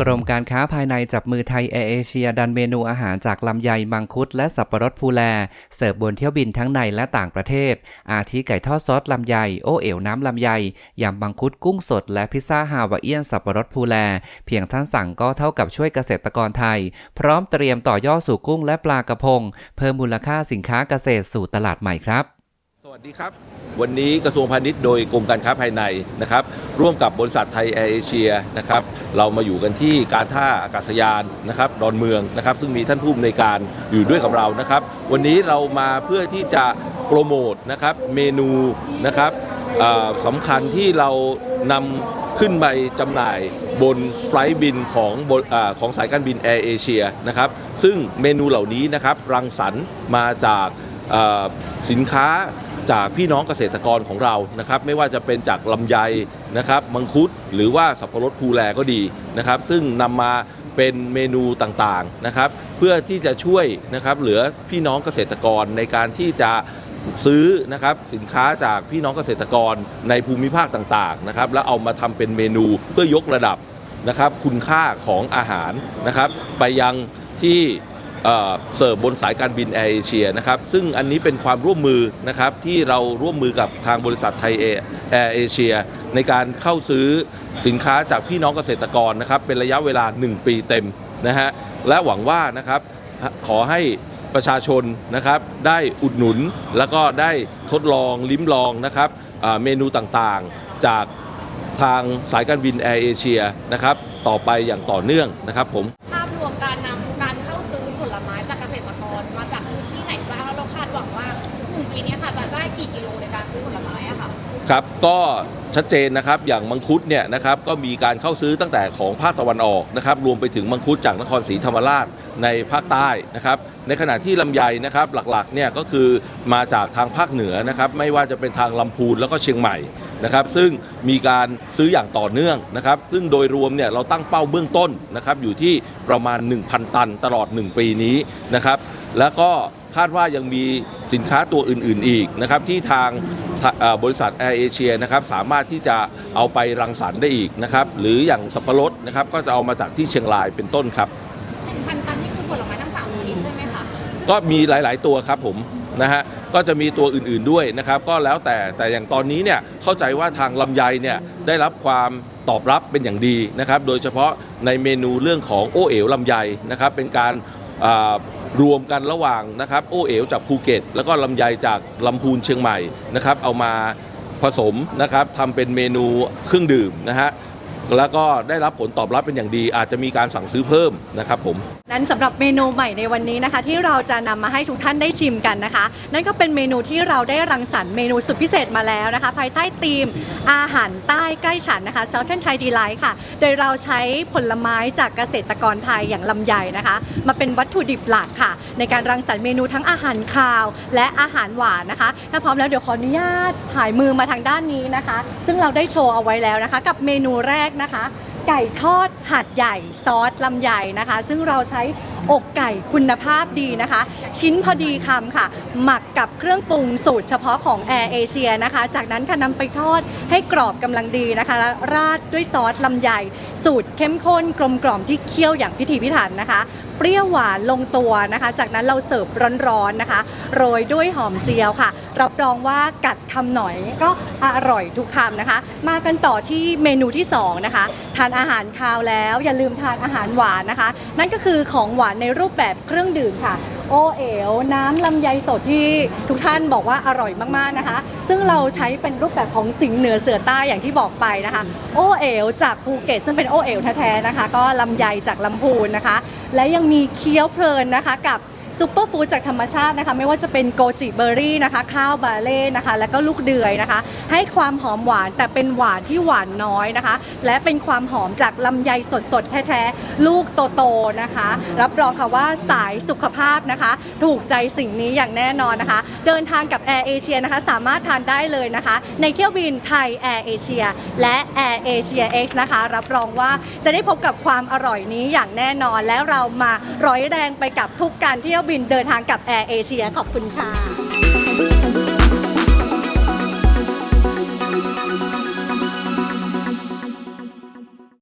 กรมการค้าภายในจับมือไทยแอร์เอเชียดันเมนูอาหารจากลำไยมังคุดและสับปะรดภูแล เสิร์ฟบนเที่ยวบินทั้งในและต่างประเทศ อาทิไก่ทอดซอสลำไย โอเอ๋วน้ำลำไยยำมังคุดกุ้งสดและพิซซ่าฮาวาเอียนสับปะรดภูแล เพียงท่านสั่งก็เท่ากับช่วยเกษตรกรไทย พร้อมเตรียมต่อยอดสู่กุ้งและปลากระพง เพิ่มมูลค่าสินค้าเกษตรสู่ตลาดใหม่ครับ วัสดีครับ วันนี้กระทรวงพาณิชย์โดยกรมการค้าภายในนะครับ ร่วมกับบริษัทไทยแอร์เอเชียนะครับ เรามาอยู่กันที่การท่าอากาศยานนะครับดอนเมืองนะครับ ซึ่งมีท่านผู้อำนวยการอยู่ด้วยกับเรานะครับ วันนี้เรามาเพื่อที่จะโปรโมทนะครับเมนูนะครับสำคัญที่เรานำขึ้นไปจำหน่ายบนไฟล์บินของอของสายการบินแอร์เอเชียนะครับ ซึ่งเมนูเหล่านี้นะครับรังสรรค์มาจากสินค้า จากพี่น้องเกษตรกรของเรานะครับไม่ว่าจะเป็นจากลำไยนะครับมังคุดหรือว่าสับปะรดภูแลก็ดีนะครับ ซึ่งนำมาเป็นเมนูต่างๆนะครับ เพื่อที่จะช่วยนะครับเหลือพี่น้องเกษตรกรในการที่จะซื้อนะครับสินค้าจากพี่น้องเกษตรกรในภูมิภาคต่างๆนะครับแล้วเอามาทำเป็นเมนูเพื่อยกระดับนะครับคุณค่าของอาหารนะครับ ไปยังที่ เสิร์ฟบนสายการบินแอร์เอเชียนะครับซึ่งอันนี้เป็นความร่วมมือนะครับที่เราร่วมมือกับทางบริษัทไทยแอร์เอเชียในการเข้าซื้อสินค้าจากพี่น้องเกษตรกรนะครับเป็นระยะเวลา 1 ปีเต็มนะฮะและหวังว่านะครับขอให้ประชาชนนะครับได้อุดหนุนแล้วก็ได้ทดลองลิ้มลองนะครับเมนูต่างๆจากทางสายการบินแอร์เอเชียนะครับต่อไปอย่างต่อเนื่องนะครับผม กี่กิโลในการซื้อผลไม้อะค่ะครับก็ชัดเจนนะครับอย่างมังคุดเนี่ยนะครับก็มีการเข้าซื้อตั้งแต่ของภาคตะวันออกนะครับรวมไปถึงมังคุดจากนครศรีธรรมราชในภาคใต้นะครับในขณะที่ลำไยนะครับหลักๆเนี่ยก็คือมาจากทางภาคเหนือนะครับไม่ว่าจะเป็นทางลำพูนแล้วก็เชียงใหม่นะครับซึ่งมีการซื้ออย่างต่อเนื่องนะครับซึ่งโดยรวมเนี่ยเราตั้งเป้าเบื้องต้นนะครับอยู่ที่ประมาณ 1,000 ตันตลอด 1 ปีนี้นะครับแล้วก็ คาดว่ายังมีสินค้าตัวอื่น ๆ อีกนะครับที่ทางเอ่อบริษัทแอร์เอเชียนะครับสามารถที่จะเอาไปรังสรรค์ได้อีกนะครับหรืออย่างสับปะรดนะครับก็จะเอามาจากที่เชียงรายเป็นต้นครับหนึ่งพันตันนี่คือผลไม้ทั้งสามชนิดใช่ไหมคะก็มีหลาย ๆ ตัวครับผมนะฮะก็จะมีตัวอื่นๆด้วยนะครับ ก็แล้วแต่แต่อย่างตอนนี้เนี่ยเข้าใจว่าทางลำไยเนี่ยได้รับความตอบรับเป็นอย่างดีนะครับ โดยเฉพาะในเมนูเรื่องของโอเอ๋วลำไยนะครับเป็นการอ่า รวมกันระหว่างนะครับโอเอ๋วจากภูเก็ต แล้วก็ลำไยจากลำพูนเชียงใหม่นะครับเอามาผสมนะครับทำเป็นเมนูเครื่องดื่มนะฮะแล้วก็ได้รับผลตอบรับเป็นอย่างดี อาจจะมีการสั่งซื้อเพิ่มนะครับผม นั้นสำหรับเมนูใหม่ในวันนี้นะคะ ที่เราจะนำมาให้ทุกท่านได้ชิมกันนะคะ นั่นก็เป็นเมนูที่เราได้รังสรรค์เมนูสุดพิเศษมาแล้วนะคะ ภายใต้ธีมอาหารใต้ใกล้ฉันนะคะ Southern Thai Delight ค่ะ โดยเราใช้ผลไม้จากเกษตรกรไทยอย่างลำไยนะคะ มาเป็นวัตถุดิบหลักค่ะ ในการรังสรรค์เมนูทั้งอาหารคาว และอาหารหวานนะคะถ้าพร้อมแล้วเดี๋ยวขออนุญาตถ่ายมือมาทางด้านนี้นะคะ ซึ่งเราได้โชว์เอาไว้แล้วนะคะ กับเมนูแรกนะคะ ไก่ทอดหัดใหญ่ซอสลำใหญ่นะคะ ซึ่งเราใช้อกไก่คุณภาพดีนะคะ ชิ้นพอดีคำค่ะ หมักกับเครื่องปรุงสูตรเฉพาะของแอร์เอเชียนะคะ จากนั้นค่ะนำไปทอดให้กรอบกำลังดีนะคะ ราดด้วยซอสลำใหญ่สูตรเข้มข้นกลมกล่อมที่เคี่ยวอย่างพิถีพิถันนะคะ เปรี้ยวหวานลงตัวนะคะ จากนั้นเราเสิร์ฟร้อนๆนะคะ โรยด้วยหอมเจียวค่ะ รับรองว่ากัดคำหน่อยก็อร่อยทุกคำนะคะ มากันต่อที่เมนูที่สองนะคะทานอาหารคาวแล้วอย่าลืมทานอาหารหวานนะคะ นั่นก็คือของหวานในรูปแบบเครื่องดื่มค่ะ โอเอ๋วน้ำลำไยสดที่ทุกท่านบอกว่าอร่อยมากๆนะคะ ซึ่งเราใช้เป็นรูปแบบของสิงเหนือเสือใต้อย่างที่บอกไปนะคะ โอเอ๋วจากภูเก็ตซึ่งเป็นโอเอ๋วแท้ๆนะคะ ก็ลำไยจากลำพูนนะคะ และยังมีเคี้ยวเพลินนะคะกับ ซูเปอร์ฟู้ดจากธรรมชาตินะคะ ไม่ว่าจะเป็นโกจิเบอร์รี่นะคะ ข้าวบาเล่นะคะ แล้วก็ลูกเดือยนะคะ ให้ความหอมหวานแต่เป็นหวานที่หวานน้อยนะคะ และเป็นความหอมจากลำไยสดๆ แท้ๆ ลูกโตๆนะคะ รับรองค่ะว่าสายสุขภาพนะคะ ถูกใจสิ่งนี้อย่างแน่นอนนะคะ เดินทางกับแอร์เอเชียนะคะ สามารถทานได้เลยนะคะ ในเที่ยวบินไทยแอร์เอเชียและแอร์เอเชีย X นะคะรับรองว่าจะได้พบกับความอร่อยนี้อย่างแน่นอนและเรามาร้อยแรงไปกับทุกการเที่ยวยวบินเดินทางกับแอร์เอเชียขอบคุณค่ะ